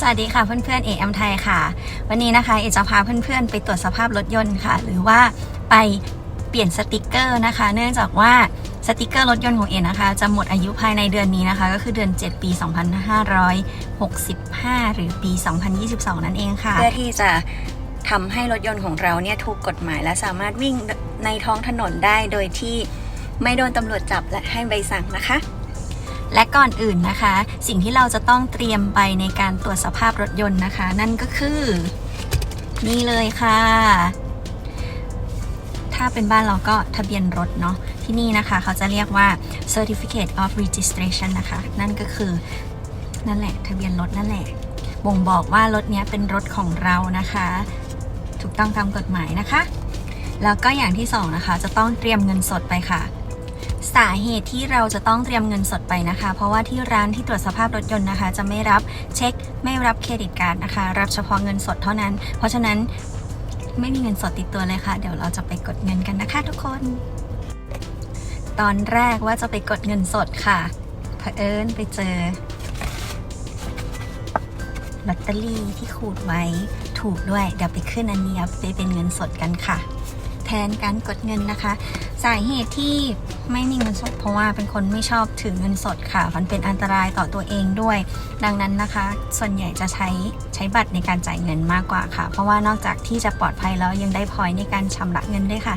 สวัสดีค่ะเพื่อนๆเอแอมไทยค่ะ วันนี้นะคะเอจะพาเพื่อนๆ ไปตรวจสภาพรถยนต์ค่ะ หรือว่าไปเปลี่ยนสติกเกอร์นะคะ เนื่องจากว่าสติกเกอร์รถยนต์ของเอนะคะ จะหมดอายุภายในเดือนนี้นะคะ ก็คือเดือน 7 ปี 2565 หรือปี 2022 นั่นเองค่ะ เพื่อที่จะทำให้รถยนต์ของเราเนี่ยถูกกฎหมายและสามารถวิ่งในท้องถนนได้โดยที่ไม่โดนตำรวจจับและให้ใบสั่งนะคะ และก่อนอื่นนะคะ สิ่งที่เราจะต้องเตรียมไปในการตรวจสภาพรถยนต์นะคะ นั่นก็คือ นี่เลยค่ะ ถ้าเป็นบ้านเราก็ทะเบียนรถเนาะที่นี่นะคะ เขาจะเรียกว่า certificate of registration นะคะ นั่นก็คือนั่นแหละ ทะเบียนรถนั่นแหละบ่งบอกว่ารถนี้เป็นรถของเรานะคะ ถูกต้องตามกฎหมายนะคะ แล้วก็อย่างที่สองนะคะ จะต้องเตรียมเงินสดไปค่ะ สาเหตุที่เราจะต้องเตรียมเงินสดไปนะคะ เพราะว่าที่ร้านที่ตรวจสภาพรถยนต์นะคะ จะไม่รับเช็คไม่รับเครดิตการ์ดนะคะ รับเฉพาะเงินสดเท่านั้น เพราะฉะนั้นไม่มีเงินสดติดตัวเลยค่ะ เดี๋ยวเราจะไปกดเงินกันนะคะทุกคน ตอนแรกว่าจะไปกดเงินสดค่ะเผอิญไปเจอลอตเตอรี่ที่ขูดไว้ถูกด้วย เดี๋ยวไปขึ้นอันนี้ไปเป็นเงินสดกันค่ะ นการกดเงินนะคะ สาเหตุที่ไม่มีเงินสด เพราะว่าเป็นคนไม่ชอบถือเงินสดค่ะ มันเป็นอันตรายต่อตัวเองด้วย ดังนั้นนะคะ ส่วนใหญ่จะใช้ใช้บัตรในการจ่ายเงินมากกว่าค่ะ เพราะว่านอกจากที่จะปลอดภัยแล้วยังได้พอยในการชำระเงินด้วยค่ะ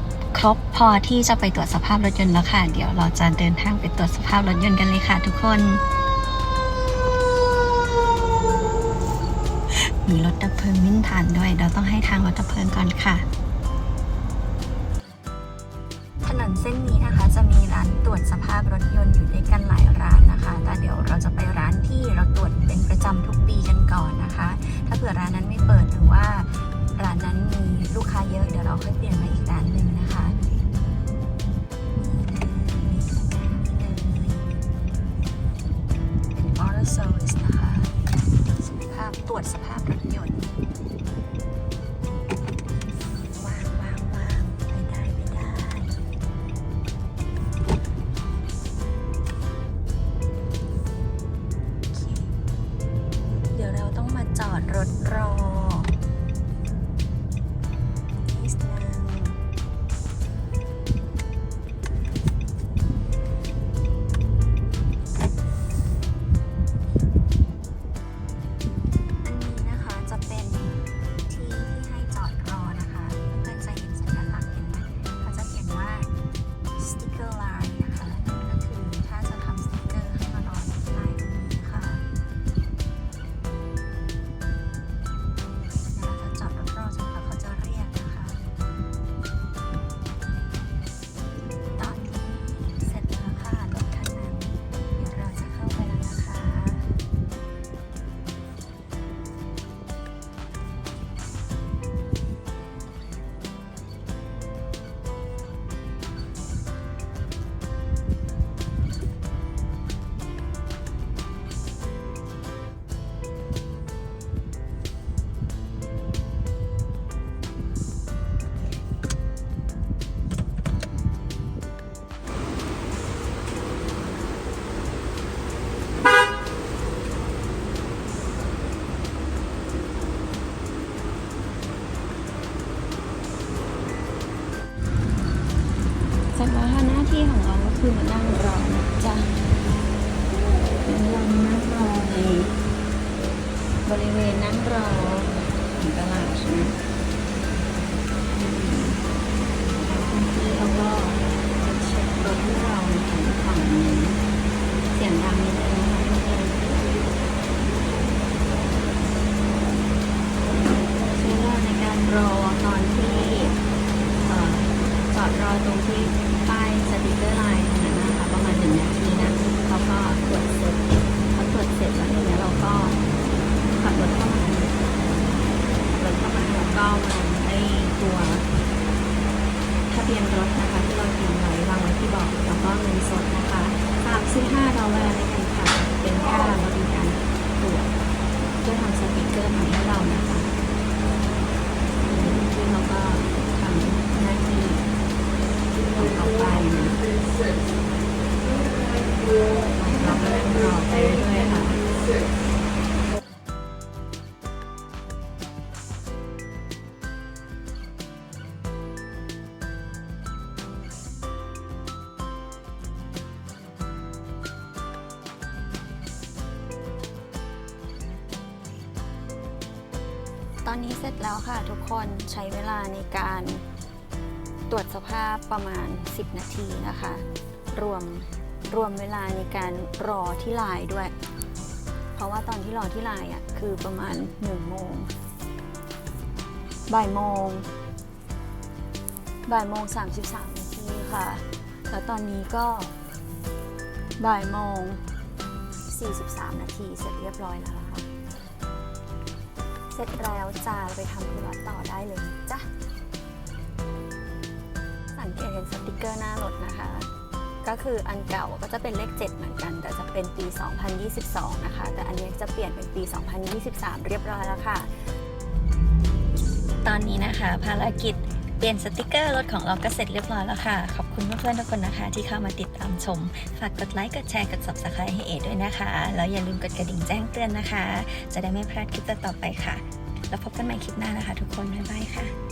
ครบพอที่จะไปตรวจสภาพรถยนต์แล้วค่ะ เดี๋ยวเราจะเดินทางไปตรวจสภาพรถยนต์กันเลยค่ะทุกคน มีรถดับเพลิงวิ่งผ่านด้วย เราต้องให้ทางรถดับเพลิงก่อนค่ะ ถนนเส้นนี้นะคะจะมีร้านตรวจสภาพรถยนต์อยู่ด้วยกัน service นะคะสภาพตรวจสภาพรถยนต์ 35ดอลลาร์ในกั อนนี้เสร็จแล้วค่ะทุกคนใช้เวลาในการตรวจสภาพประมาณ 10 นาทีนะคะ รวมรวมเวลาในการรอที่ไลน์ด้วย เพราะว่าตอนที่รอที่ไลน์อะคือประมาณ1โมงบ่ายโมงบ่ายโมง33นาทีค่ะ แล้วตอนนี้ก็บ่ายโมง43นาทีเสร็จเรียบร้อยแล้ว เสร็จแล้วจะไปทำธุระต่อได้เลยจ้ะ สังเกตเห็นสติกเกอร์หน้ารถนะคะ ก็คืออันเก่าก็จะเป็นเลข 7 เหมือนกัน แต่จะเป็นปี 2022 นะคะ แต่อันนี้จะเปลี่ยนเป็นปี 2023 เรียบร้อยแล้วค่ะ ตอนนี้นะคะภารกิจ เปลี่ยนสติกเกอร์รถของเราก็เสร็จเรียบร้อยแล้วค่ะ ขอบคุณเพื่อนๆทุกคนนะคะ ที่เข้ามาติดตามชม ฝากกดไลค์กดแชร์กด subscribe ให้เอด้วยนะคะ แล้วอย่าลืมกดกระดิ่งแจ้งเตือนนะคะ จะได้ไม่พลาดคลิปต่อไปค่ะ แล้วพบกันใหม่คลิปหน้านะคะ ทุกคนบ๊ายบายค่ะ